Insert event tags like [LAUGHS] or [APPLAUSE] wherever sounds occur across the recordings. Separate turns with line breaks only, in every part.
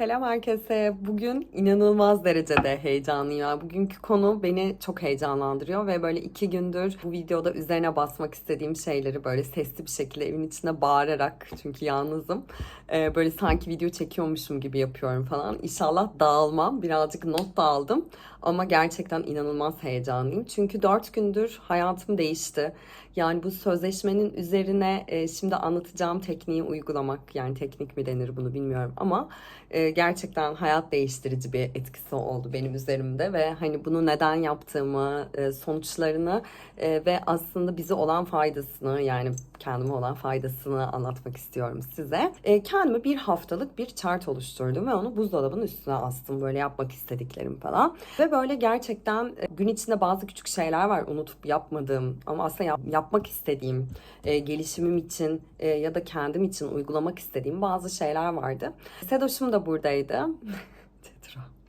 Selam herkese. Bugün inanılmaz derecede heyecanlıyım. Bugünkü konu beni çok heyecanlandırıyor ve böyle iki gündür bu videoda üzerine basmak istediğim şeyleri böyle sesli bir şekilde evin içinde bağırarak çünkü yalnızım. Ee, böyle sanki video çekiyormuşum gibi yapıyorum falan. İnşallah dağılmam. Birazcık not da aldım. Ama gerçekten inanılmaz heyecanlıyım. Çünkü dört gündür hayatım değişti. Yani bu sözleşmenin üzerine e, şimdi anlatacağım tekniği uygulamak yani teknik mi denir bunu bilmiyorum ama e, gerçekten hayat değiştirici bir etkisi oldu benim üzerimde ve hani bunu neden yaptığımı, e, sonuçlarını e, ve aslında bize olan faydasını yani kendime olan faydasını anlatmak istiyorum size. E, kendime bir haftalık bir chart oluşturdum ve onu buzdolabının üstüne astım böyle yapmak istediklerim falan. Ve böyle gerçekten gün içinde bazı küçük şeyler var unutup yapmadığım ama aslında yap- yapmak istediğim, gelişimim için ya da kendim için uygulamak istediğim bazı şeyler vardı. Sedoş'um da buradaydı. [LAUGHS]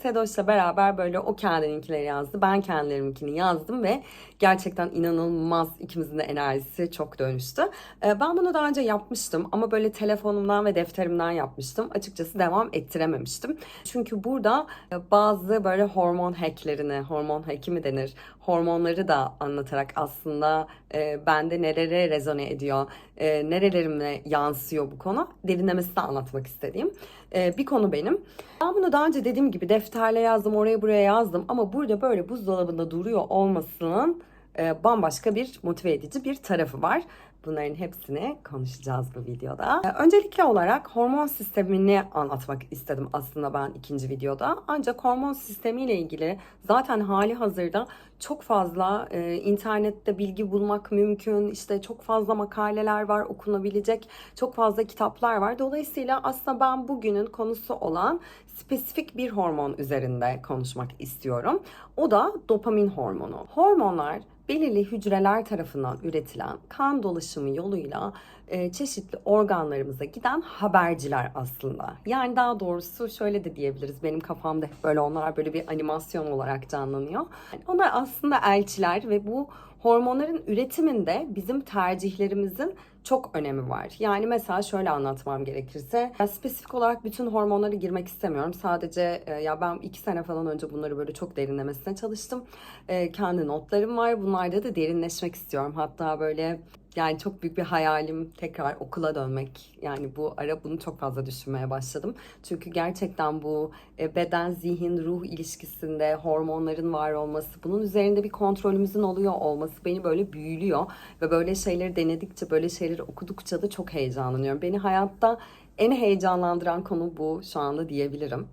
Sedoş'la beraber böyle o kendininkileri yazdı. Ben kendilerimkini yazdım ve gerçekten inanılmaz ikimizin de enerjisi çok dönüştü. Ee, Ben bunu daha önce yapmıştım ama böyle telefonumdan ve defterimden yapmıştım. Açıkçası devam ettirememiştim. Çünkü burada e, bazı böyle hormon hacklerini, hormon hacki mi denir? Hormonları da anlatarak aslında e, bende nerelere rezone ediyor, e, nerelerimle yansıyor bu konu derinlemesine anlatmak istediğim e, bir konu benim. Ben bunu daha önce dediğim gibi defterle yazdım, oraya buraya yazdım ama burada böyle buzdolabında duruyor olmasının e, bambaşka bir motive edici bir tarafı var. Bunların hepsini konuşacağız bu videoda. E, Öncelikli olarak hormon sistemini anlatmak istedim aslında ben ikinci videoda. Ancak hormon sistemiyle ilgili zaten hali hazırda çok fazla e, internette bilgi bulmak mümkün. İşte çok fazla makaleler var okunabilecek, çok fazla kitaplar var. Dolayısıyla aslında ben bugünün konusu olan spesifik bir hormon üzerinde konuşmak istiyorum. O da dopamin hormonu. Hormonlar belirli hücreler tarafından üretilen kan dolaşımı yoluyla e, çeşitli organlarımıza giden haberciler aslında. Yani daha doğrusu şöyle de diyebiliriz. Benim kafamda böyle onlar böyle bir animasyon olarak canlanıyor. Yani onlar aslında elçiler ve bu hormonların üretiminde bizim tercihlerimizin çok önemi var. Yani mesela şöyle anlatmam gerekirse spesifik olarak bütün hormonlara girmek istemiyorum. Sadece e, ya ben iki sene falan önce bunları böyle çok derinlemesine çalıştım. E, kendi notlarım var. Bunlarda da derinleşmek istiyorum. Hatta böyle yani çok büyük bir hayalim tekrar okula dönmek. Yani bu ara bunu çok fazla düşünmeye başladım. Çünkü gerçekten bu e, beden, zihin, ruh ilişkisinde hormonların var olması, bunun üzerinde bir kontrolümüzün oluyor olması beni böyle büyülüyor. Ve böyle şeyleri denedikçe, böyle şeyleri okudukça da çok heyecanlanıyorum. Beni hayatta en heyecanlandıran konu bu şu anda diyebilirim.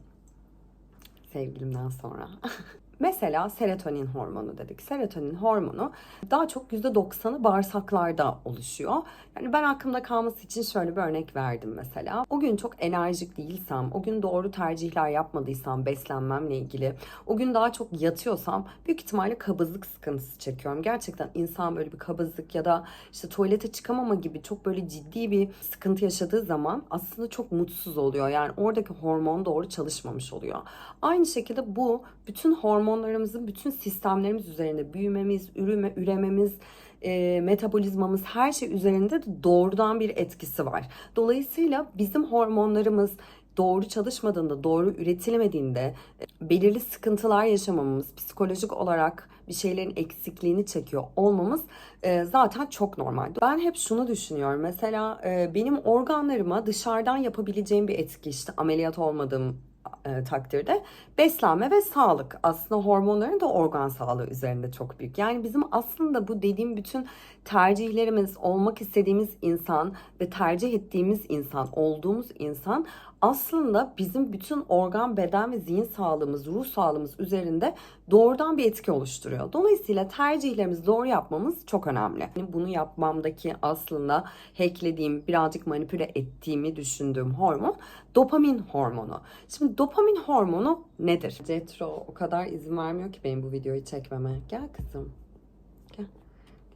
Sevgilimden sonra. [LAUGHS] Mesela serotonin hormonu dedik. Serotonin hormonu daha çok %90'ı bağırsaklarda oluşuyor. Yani ben aklımda kalması için şöyle bir örnek verdim mesela. O gün çok enerjik değilsem, o gün doğru tercihler yapmadıysam beslenmemle ilgili, o gün daha çok yatıyorsam büyük ihtimalle kabızlık sıkıntısı çekiyorum. Gerçekten insan böyle bir kabızlık ya da işte tuvalete çıkamama gibi çok böyle ciddi bir sıkıntı yaşadığı zaman aslında çok mutsuz oluyor. Yani oradaki hormon doğru çalışmamış oluyor. Aynı şekilde bu bütün hormonlarımızın bütün sistemlerimiz üzerinde büyümemiz, üreme, ürememiz, e, metabolizmamız her şey üzerinde de doğrudan bir etkisi var. Dolayısıyla bizim hormonlarımız doğru çalışmadığında, doğru üretilemediğinde e, belirli sıkıntılar yaşamamız, psikolojik olarak bir şeylerin eksikliğini çekiyor olmamız e, zaten çok normal. Ben hep şunu düşünüyorum. Mesela e, benim organlarıma dışarıdan yapabileceğim bir etki işte ameliyat olmadığım e, takdirde beslenme ve sağlık aslında hormonların da organ sağlığı üzerinde çok büyük. Yani bizim aslında bu dediğim bütün tercihlerimiz, olmak istediğimiz insan ve tercih ettiğimiz insan, olduğumuz insan aslında bizim bütün organ, beden ve zihin sağlığımız, ruh sağlığımız üzerinde doğrudan bir etki oluşturuyor. Dolayısıyla tercihlerimizi doğru yapmamız çok önemli. Yani Bunu yapmamdaki aslında hacklediğim, birazcık manipüle ettiğimi düşündüğüm hormon dopamin hormonu. Şimdi dopamin hormonu nedir? Cetro o kadar izin vermiyor ki benim bu videoyu çekmeme. Gel kızım. Gel.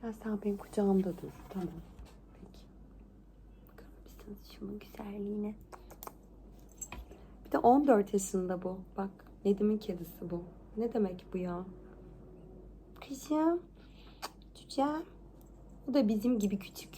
Gel sen benim kucağımda dur. Tamam. Peki. Bakar mısınız güzelliğine? De 14 yaşında bu. Bak Nedim'in kedisi bu. Ne demek bu ya? Kızım. Çocuğum. Bu da bizim gibi küçük.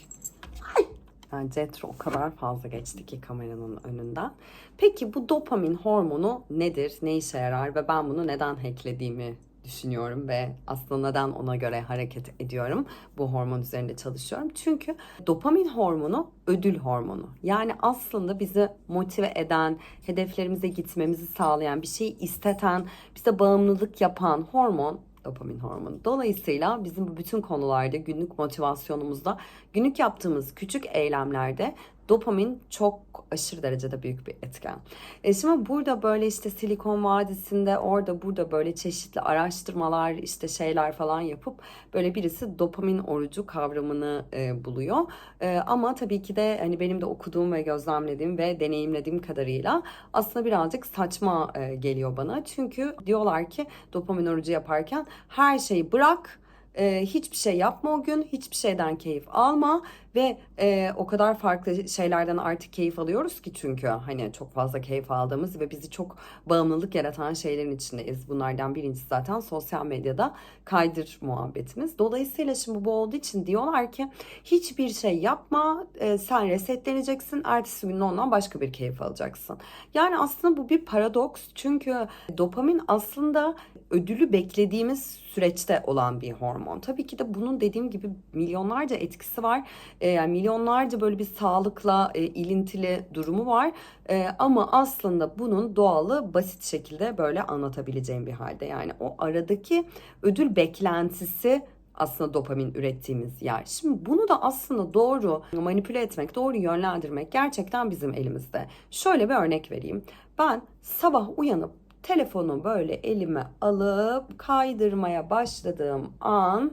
Ay. Yani Cetro o kadar fazla geçti ki kameranın önünden. Peki bu dopamin hormonu nedir? Ne işe yarar ve ben bunu neden hacklediğimi düşünüyorum ve aslında ona göre hareket ediyorum. Bu hormon üzerinde çalışıyorum. Çünkü dopamin hormonu ödül hormonu. Yani aslında bizi motive eden, hedeflerimize gitmemizi sağlayan, bir şeyi isteten, bize bağımlılık yapan hormon dopamin hormonu. Dolayısıyla bizim bu bütün konularda günlük motivasyonumuzda, günlük yaptığımız küçük eylemlerde dopamin çok aşırı derecede büyük bir etken. E şimdi burada böyle işte Silikon Vadisi'nde orada burada böyle çeşitli araştırmalar işte şeyler falan yapıp böyle birisi dopamin orucu kavramını e, buluyor. E, ama tabii ki de hani benim de okuduğum ve gözlemlediğim ve deneyimlediğim kadarıyla aslında birazcık saçma e, geliyor bana. Çünkü diyorlar ki dopamin orucu yaparken her şeyi bırak e, hiçbir şey yapma o gün, hiçbir şeyden keyif alma ve e, o kadar farklı şeylerden artık keyif alıyoruz ki çünkü hani çok fazla keyif aldığımız ve bizi çok bağımlılık yaratan şeylerin içindeyiz. Bunlardan birincisi zaten sosyal medyada kaydır muhabbetimiz. Dolayısıyla şimdi bu olduğu için diyorlar ki hiçbir şey yapma, e, sen resetleneceksin, ertesi gün ondan başka bir keyif alacaksın. Yani aslında bu bir paradoks çünkü dopamin aslında ödülü beklediğimiz süreçte olan bir hormon. Tabii ki de bunun dediğim gibi milyonlarca etkisi var. E, yani milyonlarca böyle bir sağlıkla e, ilintili durumu var. E, ama aslında bunun doğalı basit şekilde böyle anlatabileceğim bir halde. Yani o aradaki ödül beklentisi aslında dopamin ürettiğimiz yer. Şimdi bunu da aslında doğru manipüle etmek, doğru yönlendirmek gerçekten bizim elimizde. Şöyle bir örnek vereyim. Ben sabah uyanıp telefonu böyle elime alıp kaydırmaya başladığım an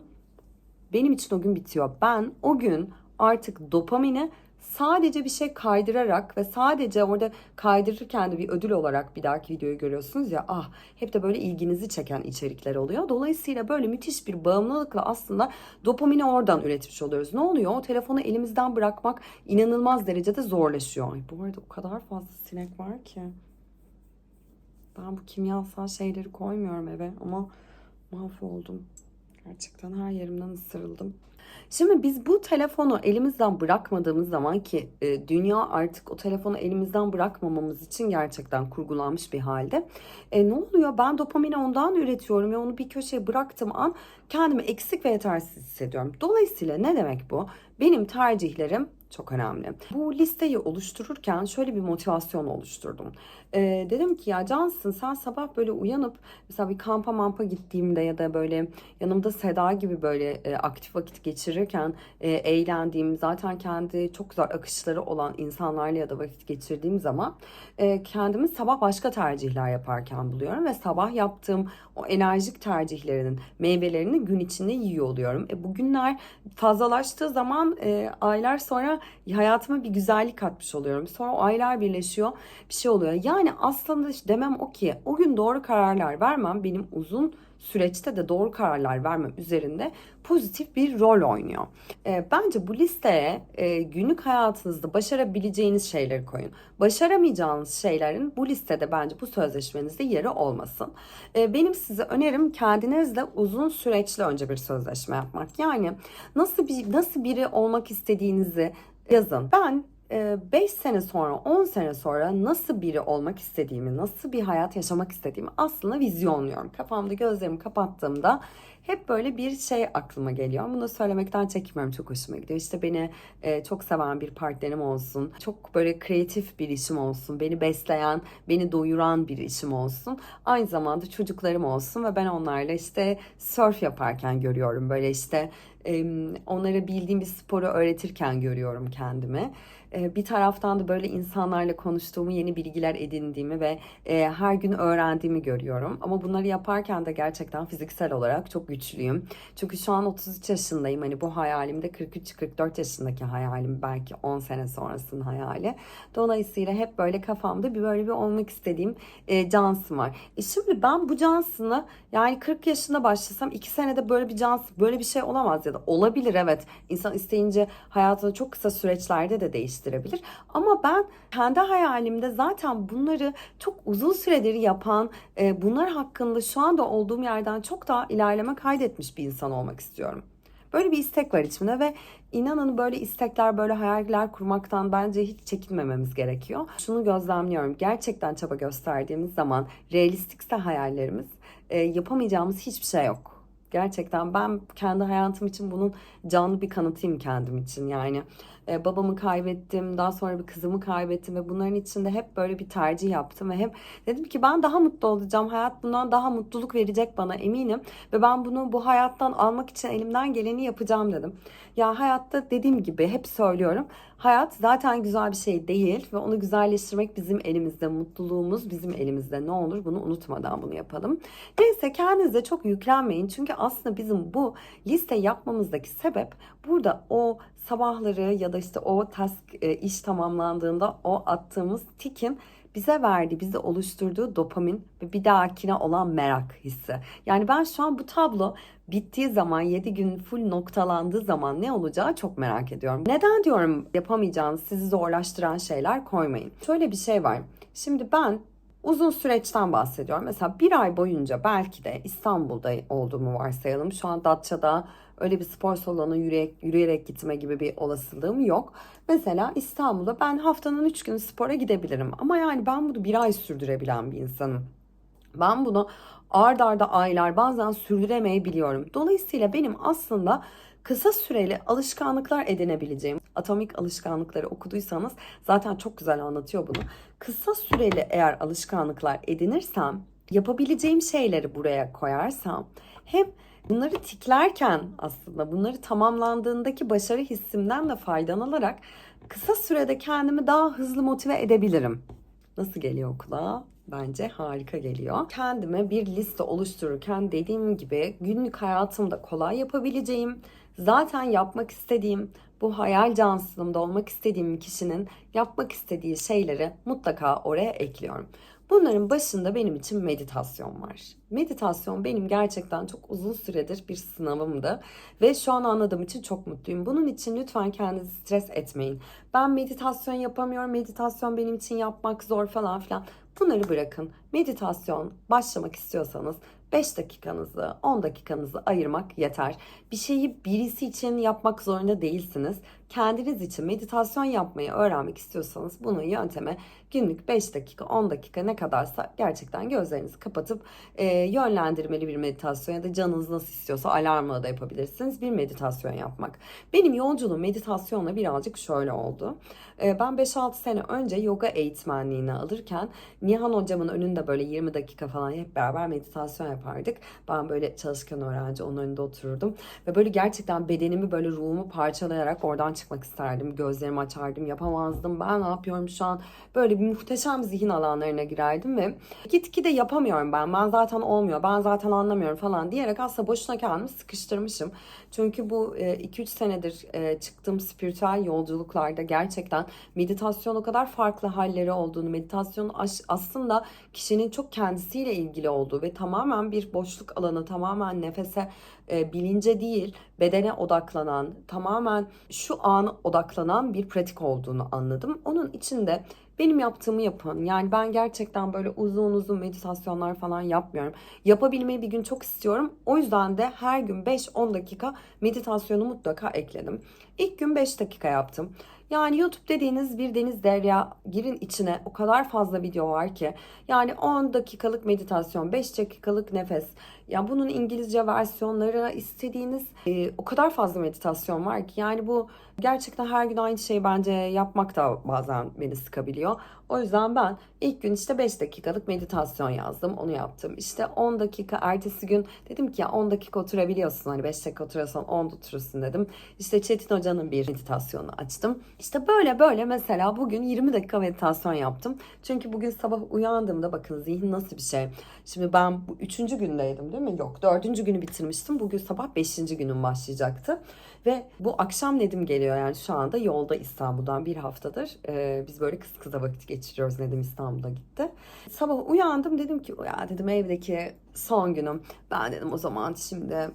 benim için o gün bitiyor. Ben o gün artık dopamini sadece bir şey kaydırarak ve sadece orada kaydırırken de bir ödül olarak bir dahaki videoyu görüyorsunuz ya ah hep de böyle ilginizi çeken içerikler oluyor. Dolayısıyla böyle müthiş bir bağımlılıkla aslında dopamini oradan üretmiş oluyoruz. Ne oluyor? O telefonu elimizden bırakmak inanılmaz derecede zorlaşıyor. Ay, bu arada o kadar fazla sinek var ki. Ben bu kimyasal şeyleri koymuyorum eve ama mahvoldum. Gerçekten her yerimden ısırıldım. Şimdi biz bu telefonu elimizden bırakmadığımız zaman ki e, dünya artık o telefonu elimizden bırakmamamız için gerçekten kurgulanmış bir halde. E, ne oluyor? Ben dopamini ondan üretiyorum ve onu bir köşeye bıraktığım an kendimi eksik ve yetersiz hissediyorum. Dolayısıyla ne demek bu? Benim tercihlerim çok önemli. Bu listeyi oluştururken şöyle bir motivasyon oluşturdum. Ee, dedim ki ya Cansın sen sabah böyle uyanıp mesela bir kampa mampa gittiğimde ya da böyle yanımda Seda gibi böyle e, aktif vakit geçirirken e, eğlendiğim zaten kendi çok güzel akışları olan insanlarla ya da vakit geçirdiğim zaman e, kendimi sabah başka tercihler yaparken buluyorum ve sabah yaptığım o enerjik tercihlerinin meyvelerini gün içinde yiyor oluyorum. E, bugünler fazlalaştığı zaman e, aylar sonra hayatıma bir güzellik katmış oluyorum. Sonra o aylar birleşiyor bir şey oluyor. Yani aslında demem o ki o gün doğru kararlar vermem benim uzun süreçte de doğru kararlar vermem üzerinde pozitif bir rol oynuyor. E, bence bu listeye e, günlük hayatınızda başarabileceğiniz şeyleri koyun. Başaramayacağınız şeylerin bu listede bence bu sözleşmenizde yeri olmasın. E, benim size önerim kendinizle uzun süreçli önce bir sözleşme yapmak. Yani nasıl bir nasıl biri olmak istediğinizi yazın. Ben 5 sene sonra, 10 sene sonra nasıl biri olmak istediğimi, nasıl bir hayat yaşamak istediğimi aslında vizyonluyorum. Kafamda gözlerimi kapattığımda hep böyle bir şey aklıma geliyor. Bunu söylemekten çekinmiyorum. Çok hoşuma gidiyor. İşte beni e, çok seven bir partnerim olsun. Çok böyle kreatif bir işim olsun. Beni besleyen, beni doyuran bir işim olsun. Aynı zamanda çocuklarım olsun ve ben onlarla işte surf yaparken görüyorum. Böyle işte e, onlara bildiğim bir sporu öğretirken görüyorum kendimi. E, bir taraftan da böyle insanlarla konuştuğumu, yeni bilgiler edindiğimi ve e, her gün öğrendiğimi görüyorum. Ama bunları yaparken de gerçekten fiziksel olarak çok güçlüyüm. Çünkü şu an 33 yaşındayım. Hani bu hayalimde 43-44 yaşındaki hayalim belki 10 sene sonrasının hayali. Dolayısıyla hep böyle kafamda bir böyle bir olmak istediğim e, Johnson var. E şimdi ben bu Johnson'ı yani 40 yaşında başlasam 2 senede böyle bir Johnson böyle bir şey olamaz ya da olabilir evet. İnsan isteyince hayatını çok kısa süreçlerde de değiştirebilir. Ama ben kendi hayalimde zaten bunları çok uzun süredir yapan, e, bunlar hakkında şu anda olduğum yerden çok daha ilerleme kaydetmiş bir insan olmak istiyorum. Böyle bir istek var içimde ve inanın böyle istekler, böyle hayaller kurmaktan bence hiç çekinmememiz gerekiyor. Şunu gözlemliyorum. Gerçekten çaba gösterdiğimiz zaman realistikse hayallerimiz e, yapamayacağımız hiçbir şey yok. Gerçekten ben kendi hayatım için bunun canlı bir kanıtıyım kendim için yani. E, babamı kaybettim, daha sonra bir kızımı kaybettim ve bunların içinde hep böyle bir tercih yaptım ve hep dedim ki ben daha mutlu olacağım. Hayat bundan daha mutluluk verecek bana eminim ve ben bunu bu hayattan almak için elimden geleni yapacağım dedim. Ya hayatta dediğim gibi hep söylüyorum. Hayat zaten güzel bir şey değil ve onu güzelleştirmek bizim elimizde. Mutluluğumuz bizim elimizde. Ne olur bunu unutmadan bunu yapalım. Neyse kendinize çok yüklenmeyin. Çünkü aslında bizim bu liste yapmamızdaki sebep burada o sabahları ya da işte o task e, iş tamamlandığında o attığımız tikin bize verdiği, bize oluşturduğu dopamin ve bir dahakine olan merak hissi. Yani ben şu an bu tablo bittiği zaman 7 gün full noktalandığı zaman ne olacağı çok merak ediyorum. Neden diyorum yapamayacağınız, sizi zorlaştıran şeyler koymayın. Şöyle bir şey var. Şimdi ben uzun süreçten bahsediyorum. Mesela bir ay boyunca belki de İstanbul'da olduğumu varsayalım. Şu an Datça'da öyle bir spor salonu yürüyerek, yürüyerek gitme gibi bir olasılığım yok. Mesela İstanbul'da ben haftanın 3 günü spora gidebilirim. Ama yani ben bunu bir ay sürdürebilen bir insanım. Ben bunu ard arda aylar bazen sürdüremeyebiliyorum. Dolayısıyla benim aslında kısa süreli alışkanlıklar edinebileceğim. Atomik alışkanlıkları okuduysanız zaten çok güzel anlatıyor bunu. Kısa süreli eğer alışkanlıklar edinirsem, yapabileceğim şeyleri buraya koyarsam hem bunları tiklerken aslında bunları tamamlandığındaki başarı hissimden de faydalanarak kısa sürede kendimi daha hızlı motive edebilirim. Nasıl geliyor kulağa? Bence harika geliyor. Kendime bir liste oluştururken dediğim gibi günlük hayatımda kolay yapabileceğim, zaten yapmak istediğim, bu hayal cansızlığımda olmak istediğim kişinin yapmak istediği şeyleri mutlaka oraya ekliyorum. Bunların başında benim için meditasyon var. Meditasyon benim gerçekten çok uzun süredir bir sınavımdı ve şu an anladığım için çok mutluyum. Bunun için lütfen kendinizi stres etmeyin. Ben meditasyon yapamıyorum, meditasyon benim için yapmak zor falan filan. Bunları bırakın. Meditasyon başlamak istiyorsanız 5 dakikanızı, 10 dakikanızı ayırmak yeter. Bir şeyi birisi için yapmak zorunda değilsiniz. Kendiniz için meditasyon yapmayı öğrenmek istiyorsanız bunu yönteme günlük 5 dakika, 10 dakika ne kadarsa gerçekten gözlerinizi kapatıp e, yönlendirmeli bir meditasyon ya da canınız nasıl istiyorsa alarmla da yapabilirsiniz. Bir meditasyon yapmak. Benim yolculuğum meditasyonla birazcık şöyle oldu. E, ben 5-6 sene önce yoga eğitmenliğini alırken Nihan hocamın önünde böyle 20 dakika falan hep beraber meditasyon yapardık. Ben böyle çalışkan öğrenci onun önünde otururdum. Ve böyle gerçekten bedenimi böyle ruhumu parçalayarak oradan çıkmak isterdim. Gözlerimi açardım yapamazdım. Ben ne yapıyorum şu an? Böyle bir muhteşem zihin alanlarına girerdim ve gitgide yapamıyorum ben. Ben zaten olmuyor. Ben zaten anlamıyorum falan diyerek aslında boşuna kendimi sıkıştırmışım. Çünkü bu 2-3 senedir e, çıktığım spiritüel yolculuklarda gerçekten meditasyon o kadar farklı halleri olduğunu, meditasyon aslında kişinin çok kendisiyle ilgili olduğu ve tamamen bir boşluk alanı, tamamen nefese, e, bilince değil, bedene odaklanan, tamamen şu an odaklanan bir pratik olduğunu anladım. Onun içinde benim yaptığımı yapın. Yani ben gerçekten böyle uzun uzun meditasyonlar falan yapmıyorum. Yapabilmeyi bir gün çok istiyorum. O yüzden de her gün 5-10 dakika meditasyonu mutlaka ekledim. İlk gün 5 dakika yaptım. Yani YouTube dediğiniz bir deniz derya girin içine o kadar fazla video var ki. Yani 10 dakikalık meditasyon, 5 dakikalık nefes. Ya bunun İngilizce versiyonları istediğiniz e, o kadar fazla meditasyon var ki. Yani bu gerçekten her gün aynı şeyi bence yapmak da bazen beni sıkabiliyor. O yüzden ben ilk gün işte 5 dakikalık meditasyon yazdım. Onu yaptım. İşte 10 dakika ertesi gün dedim ki ya 10 dakika oturabiliyorsun. Hani 5 dakika oturuyorsan 10 oturursun dedim. İşte Çetin Hoca'nın bir meditasyonu açtım. İşte böyle böyle mesela bugün 20 dakika meditasyon yaptım. Çünkü bugün sabah uyandığımda bakın zihin nasıl bir şey. Şimdi ben bu üçüncü gündeydim değil mi? Yok dördüncü günü bitirmiştim. Bugün sabah beşinci günüm başlayacaktı. Ve bu akşam Nedim geliyor yani şu anda yolda İstanbul'dan bir haftadır. Ee, biz böyle kız kıza vakit geçiriyoruz. Nedim İstanbul'da gitti. Sabah uyandım dedim ki ya dedim evdeki son günüm. Ben dedim o zaman şimdi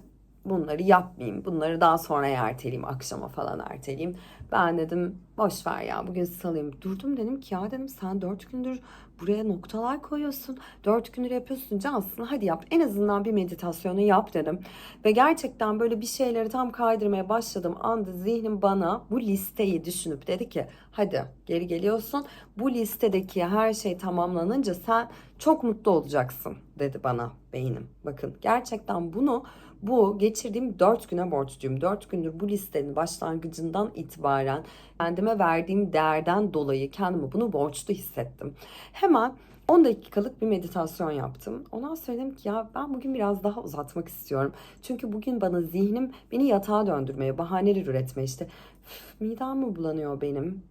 bunları yapmayayım. Bunları daha sonra erteleyeyim. Akşama falan erteleyeyim. Ben dedim boş ver ya bugün salayım. Durdum dedim ki ya dedim sen dört gündür buraya noktalar koyuyorsun. Dört gündür yapıyorsun Cansın hadi yap. En azından bir meditasyonu yap dedim. Ve gerçekten böyle bir şeyleri tam kaydırmaya başladım anda zihnim bana bu listeyi düşünüp dedi ki hadi geri geliyorsun. Bu listedeki her şey tamamlanınca sen çok mutlu olacaksın dedi bana beynim. Bakın gerçekten bunu bu geçirdiğim 4 güne borçluyum. 4 gündür bu listenin başlangıcından itibaren kendime verdiğim değerden dolayı kendimi bunu borçlu hissettim. Hemen 10 dakikalık bir meditasyon yaptım. Ondan sonra dedim ki ya ben bugün biraz daha uzatmak istiyorum. Çünkü bugün bana zihnim beni yatağa döndürmeye, bahaneler üretmeye işte "Üf, midem mi bulanıyor benim?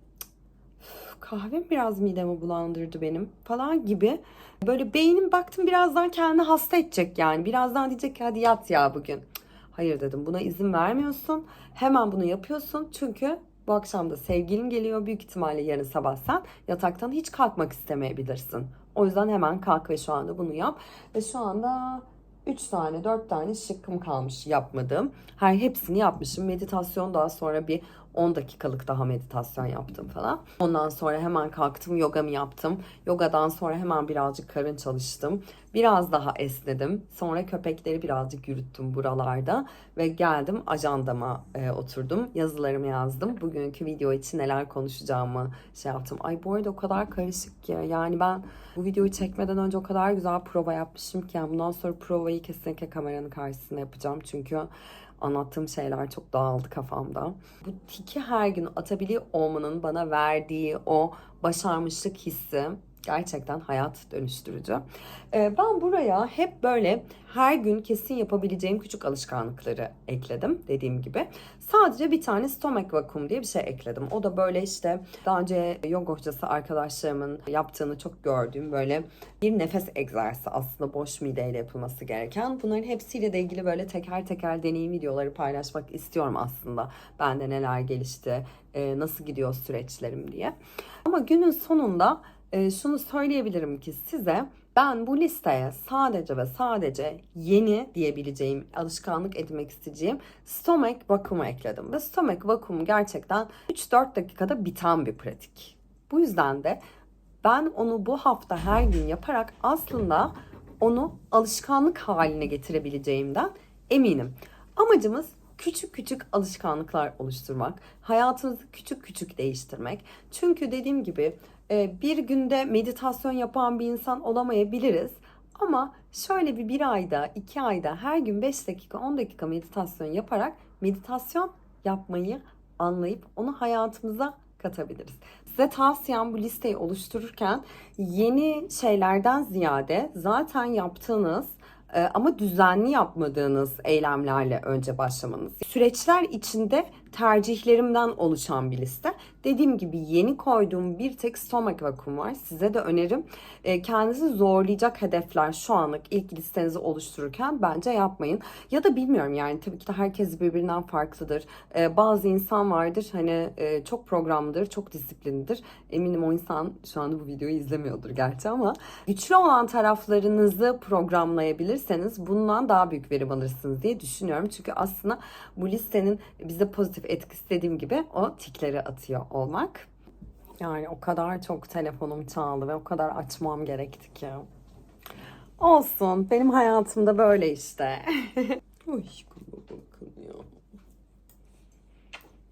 Üf, Kahvem biraz midemi bulandırdı benim falan gibi. Böyle beynim baktım birazdan kendini hasta edecek yani. Birazdan diyecek ki hadi yat ya bugün. Hayır dedim buna izin vermiyorsun. Hemen bunu yapıyorsun çünkü bu akşam da sevgilin geliyor. Büyük ihtimalle yarın sabah sen yataktan hiç kalkmak istemeyebilirsin. O yüzden hemen kalk ve şu anda bunu yap. Ve şu anda 3 tane 4 tane şıkkım kalmış yapmadığım. Her hepsini yapmışım. Meditasyon daha sonra bir 10 dakikalık daha meditasyon yaptım falan. Ondan sonra hemen kalktım yogamı yaptım. Yogadan sonra hemen birazcık karın çalıştım. Biraz daha esnedim. Sonra köpekleri birazcık yürüttüm buralarda. Ve geldim ajandama e, oturdum. Yazılarımı yazdım. Bugünkü video için neler konuşacağımı şey yaptım. Ay bu arada o kadar karışık ki. Yani ben bu videoyu çekmeden önce o kadar güzel prova yapmışım ki. Yani bundan sonra provayı kesinlikle kameranın karşısında yapacağım. Çünkü anlattığım şeyler çok dağıldı kafamda. Bu tiki her gün atabiliyor olmanın bana verdiği o başarmışlık hissi gerçekten hayat dönüştürücü. Ee, ben buraya hep böyle her gün kesin yapabileceğim küçük alışkanlıkları ekledim dediğim gibi. Sadece bir tane stomach vakum diye bir şey ekledim. O da böyle işte daha önce yoga hocası arkadaşlarımın yaptığını çok gördüğüm böyle bir nefes egzersizi aslında boş mideyle yapılması gereken. Bunların hepsiyle de ilgili böyle teker teker deneyim videoları paylaşmak istiyorum aslında. Bende neler gelişti, e, nasıl gidiyor süreçlerim diye. Ama günün sonunda e, şunu söyleyebilirim ki size ben bu listeye sadece ve sadece yeni diyebileceğim, alışkanlık edinmek isteyeceğim stomach vakumu ekledim. Ve stomach vakumu gerçekten 3-4 dakikada biten bir pratik. Bu yüzden de ben onu bu hafta her gün yaparak aslında onu alışkanlık haline getirebileceğimden eminim. Amacımız küçük küçük alışkanlıklar oluşturmak, hayatımızı küçük küçük değiştirmek. Çünkü dediğim gibi bir günde meditasyon yapan bir insan olamayabiliriz. Ama şöyle bir bir ayda, iki ayda her gün 5 dakika, 10 dakika meditasyon yaparak meditasyon yapmayı anlayıp onu hayatımıza katabiliriz. Size tavsiyem bu listeyi oluştururken yeni şeylerden ziyade zaten yaptığınız e, ama düzenli yapmadığınız eylemlerle önce başlamanız. Süreçler içinde tercihlerimden oluşan bir liste. Dediğim gibi yeni koyduğum bir tek stomach vakum var. Size de önerim. E, kendinizi zorlayacak hedefler şu anlık ilk listenizi oluştururken bence yapmayın. Ya da bilmiyorum yani tabii ki de herkes birbirinden farklıdır. E, bazı insan vardır hani e, çok programlıdır, çok disiplinlidir. Eminim o insan şu anda bu videoyu izlemiyordur gerçi ama güçlü olan taraflarınızı programlayabilirseniz bundan daha büyük verim alırsınız diye düşünüyorum. Çünkü aslında bu listenin bize pozitif etkisi dediğim gibi o tikleri atıyor olmak. Yani o kadar çok telefonum çaldı ve o kadar açmam gerekti ki. Olsun. Benim hayatımda böyle işte. [LAUGHS] Uy, bakın ya.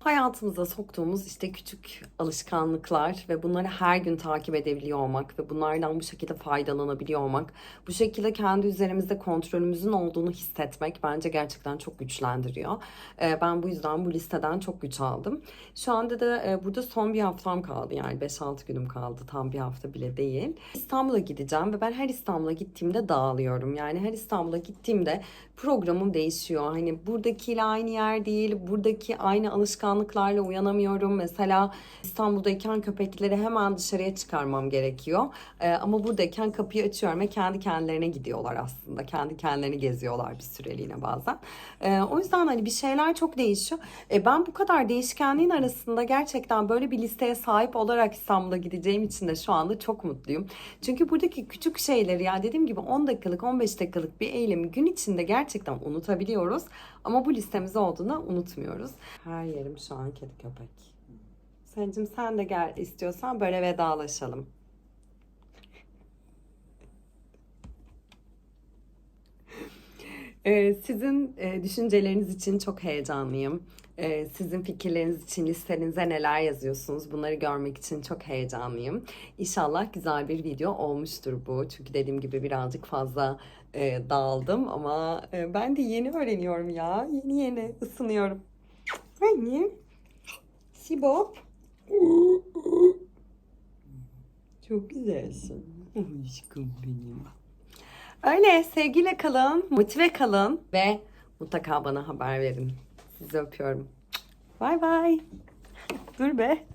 Hayatımıza soktuğumuz işte küçük alışkanlıklar ve bunları her gün takip edebiliyor olmak ve bunlardan bu şekilde faydalanabiliyor olmak, bu şekilde kendi üzerimizde kontrolümüzün olduğunu hissetmek bence gerçekten çok güçlendiriyor. Ee, ben bu yüzden bu listeden çok güç aldım. Şu anda da e, burada son bir haftam kaldı yani 5-6 günüm kaldı tam bir hafta bile değil. İstanbul'a gideceğim ve ben her İstanbul'a gittiğimde dağılıyorum. Yani her İstanbul'a gittiğimde programım değişiyor. Hani buradakiyle aynı yer değil, buradaki aynı alışkanlıklarla uyanamıyorum. Mesela İstanbul'dayken köpekleri hemen dışarıya çıkarmam gerekiyor. Ee, ama buradayken kapıyı açıyorum ve kendi kendilerine gidiyorlar aslında. Kendi kendilerini geziyorlar bir süreliğine bazen. Ee, o yüzden hani bir şeyler çok değişiyor. E, ben bu kadar değişkenliğin arasında gerçekten böyle bir listeye sahip olarak İstanbul'a gideceğim için de şu anda çok mutluyum. Çünkü buradaki küçük şeyleri ya dediğim gibi 10 dakikalık 15 dakikalık bir eylemi gün içinde gerçekten gerçekten unutabiliyoruz. Ama bu listemiz olduğunu unutmuyoruz. Her yerim şu an kedi köpek. Sencim sen de gel istiyorsan böyle vedalaşalım. [LAUGHS] Ee, sizin e, düşünceleriniz için çok heyecanlıyım. Ee, sizin fikirleriniz için listenize neler yazıyorsunuz bunları görmek için çok heyecanlıyım. İnşallah güzel bir video olmuştur bu. Çünkü dediğim gibi birazcık fazla e, dağıldım ama e, ben de yeni öğreniyorum ya. Yeni yeni ısınıyorum. Annem. Sibop. Çok güzelsin. Aşkım benim. Öyle sevgiyle kalın, motive kalın ve mutlaka bana haber verin. Sizi öpüyorum. Bay bay. Dur be.